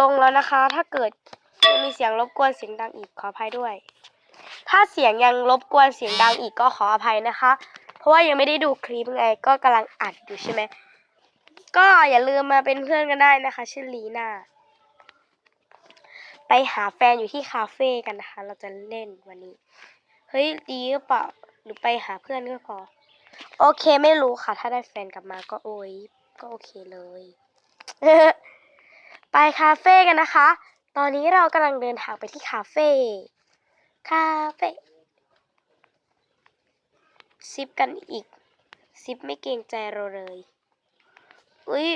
ลงแล้วนะคะ ถ้าเกิดมีเสียงรบกวนเสียงดังอีกขออภัยด้วย ถ้าเสียงยังรบกวนเสียงดังอีกก็ขออภัยนะคะ เพราะว่ายังไม่ได้ดูคลิปไงก็กำลังอัดอยู่ใช่ไหมก็อย่าลืมมาเป็นเพื่อนกันได้นะคะชื่อลีน่าไปหาแฟนอยู่ที่คาเฟ่กันนะคะ เราจะเล่นวันนี้ เฮ้ยดีหรือเปล่าหรือไปหาเพื่อนก็พอ โอเคไม่รู้ค่ะ ถ้าได้แฟนกลับมาก็โอ้ยก็โอเคเลย ไปคาเฟ่กันนะคะ ตอนนี้เรากำลังเดินทางไปที่คาเฟ่ คาเฟ่ซิปกันอีก ซิปไม่เกรงใจเราเลย อุ้ย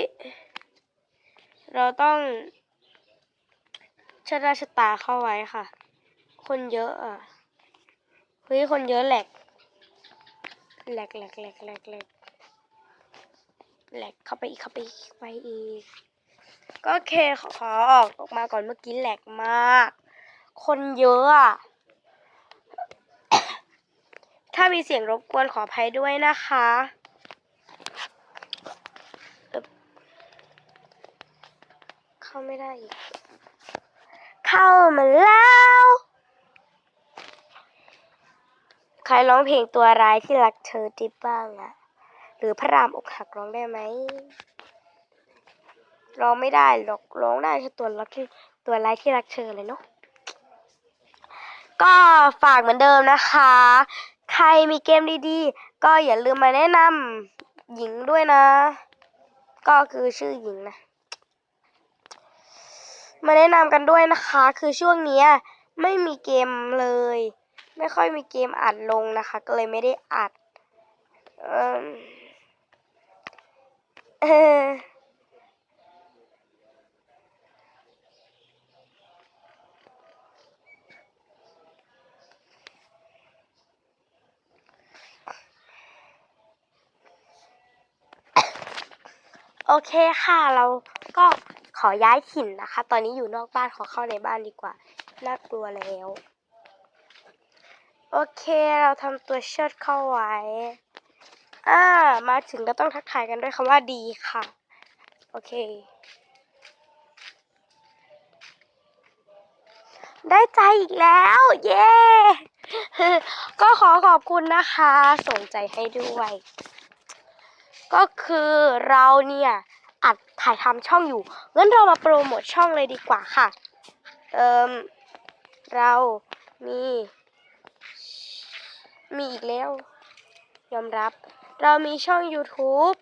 เราต้องชะตาชะตาเข้าไว้ค่ะ คนเยอะอะ เฮ้ย คนเยอะแหลก แหลกแหลกแหลกแหลกแหลกแหลกเข้าไปอีกเข้าไปอีกไปอีก ก็โอเคขอขอออกออกมาก่อนเมื่อกี้แหลกมาก คนเยอะอะถ้ามีเสียงรบกวนขออภัยด้วยนะคะเข้าไม่ได้อีก เข้ามาแล้ว ใครร้องเพลงตัวร้ายที่รักเธอได้บ้างอะหรือพระรามอกหักร้องได้ไหม ร้องไม่ได้หรอกร้องได้แค่ตัวรักที่ตัวร้ายที่รักเธอเลยเนาะก็ฝากเหมือนเดิมนะคะ ใครมีเกมดีๆ ก็อย่าลืมมาแนะนำหญิงด้วยนะ ก็คือชื่อหญิงนะ มาแนะนำกันด้วยนะคะ คือช่วงนี้ไม่มีเกมเลย ไม่ค่อยมีเกมอัดลงนะคะ ก็เลยไม่ได้อัดเออ โอเคค่ะเราก็ขอย้ายถิ่นนะคะ ตอนนี้อยู่นอกบ้านขอเข้าในบ้านดีกว่า น่ากลัวแล้ว โอเคเราทำตัวเชิดเข้าไว้ อ่า มาถึงเราต้องทักทายกันด้วยคำว่าดีค่ะ โอเค ได้ใจอีกแล้ว เย้ ก็ขอขอบคุณนะคะ ส่งใจให้ด้วย ก็คือเราเนี่ยอัดถ่ายทำช่องอยู่งั้นเรามาโปรโมทช่องเลยดีกว่าค่ะ เอิมเรามี มีอีกแล้ว ยอมรับ เรามีช่อง YouTube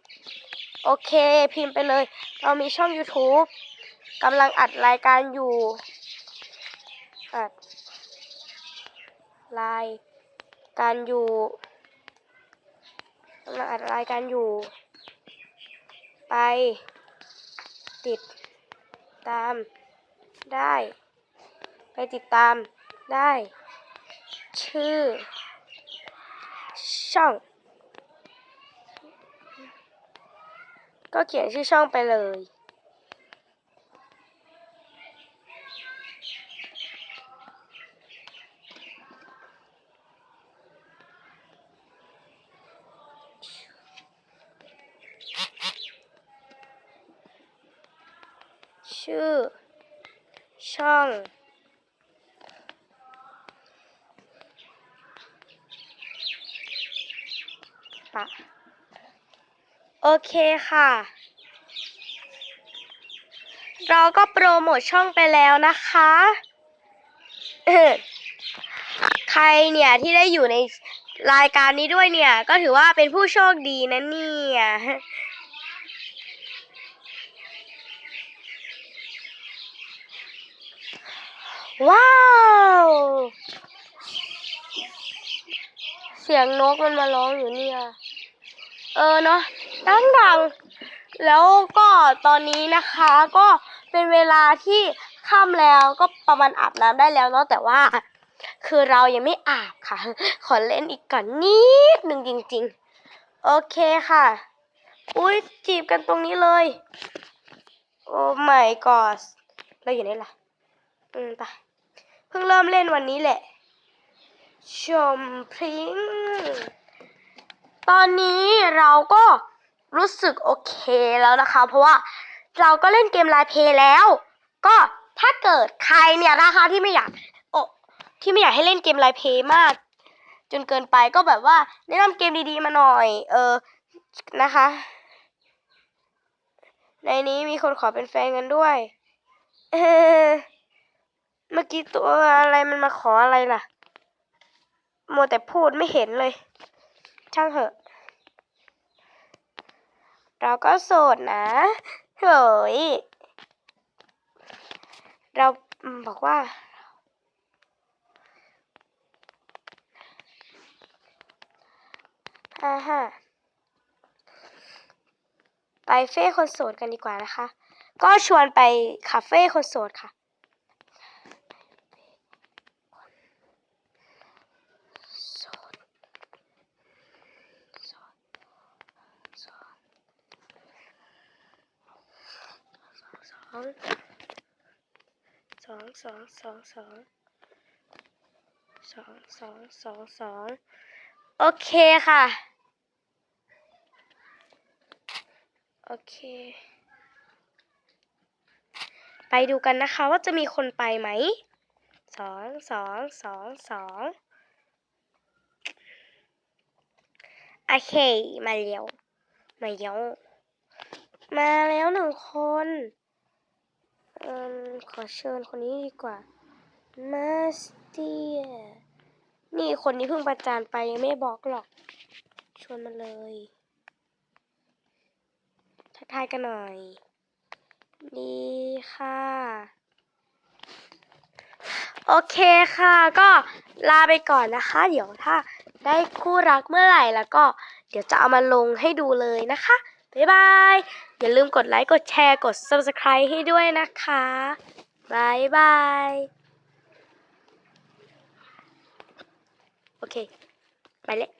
โอเค พิมพ์ไปเลย เรามีช่อง YouTube กำลังอัดรายการอยู่อัดรายการอยู่ กำลังอัดรายการอยู่ ไป ติดตามได้ ไปติดตามได้ ชื่อ ช่อง ก็เขียนชื่อช่องไปเลย ชื่อ ช่อง ปะ โอเคค่ะ เราก็โปรโมทช่องไปแล้วนะคะ ใครเนี่ยที่ได้อยู่ในรายการนี้ด้วยเนี่ย ก็ถือว่าเป็นผู้โชคดีนะเนี่ย ว้าว เสียงนกมันมาร้องอยู่เนี่ย เออเนาะดังดังแล้วก็ตอนนี้นะคะก็เป็นเวลาที่ค่ำแล้วก็ประมาณอาบน้ำได้แล้วเนาะแต่ว่า คือเรายังไม่อาบค่ะ ขอเล่นอีกก่อนนิดหนึ่งจริง ๆ โอเคค่ะ อุ้ยจีบกันตรงนี้เลย โอ้ my god เราอยู่ไหนล่ะ อืมไป พิ่งเริ่มเล่นวันนี้แหละ ชมพริ้งตอนนี้เราก็รู้สึกโอเคแล้วนะคะ เพราะว่าเราก็เล่นเกมไลน์เพลย์แล้ว ก็ถ้าเกิดใครเนี่ยนะคะที่ไม่อยากโอที่ไม่อยากให้เล่นเกมไลฟ์เพย์มาก จนเกินไปก็แบบว่าแนะนำเกมดีๆมาหน่อย เออนะคะ ในนี้มีคนขอเป็นแฟนกันด้วย เออ เมื่อกี้ตัวอะไรมันมาขออะไรล่ะมัวแต่พูดไม่เห็นเลย ช่างเถอะ เราก็โสดนะเฮ้ยเราบอกว่าฮ่าฮ่าไปเฟ่คนโสดกันดีกว่านะคะ ก็ชวนไปคาเฟ่คนโสดค่ะ โสดโสดโสด สองสองสองสองสองสองสองสองโอเคค่ะ โอเค ไปดูกันนะคะว่าจะมีคนไปไหมสองสองสองสองโอเค มาแล้วมาแล้วมาแล้วหนึ่งคน เอืมขอเชิญคนนี้ดีกว่ามาสเตียนี่คนนี้เพิ่งประจานไปยังไม่บอกหรอกชวนมาเลยทักทายกันหน่อย ดีค่ะ โอเคค่ะ ก็ลาไปก่อนนะคะ เดี๋ยวถ้าได้คู่รักเมื่อไหร่แล้วก็ เดี๋ยวจะเอามาลงให้ดูเลยนะคะ บ๊ายบาย อย่าลืมกดไลค์ กดแชร์ กด subscribe ให้ด้วยนะคะบ๊ายบาย โอเค ไปเลย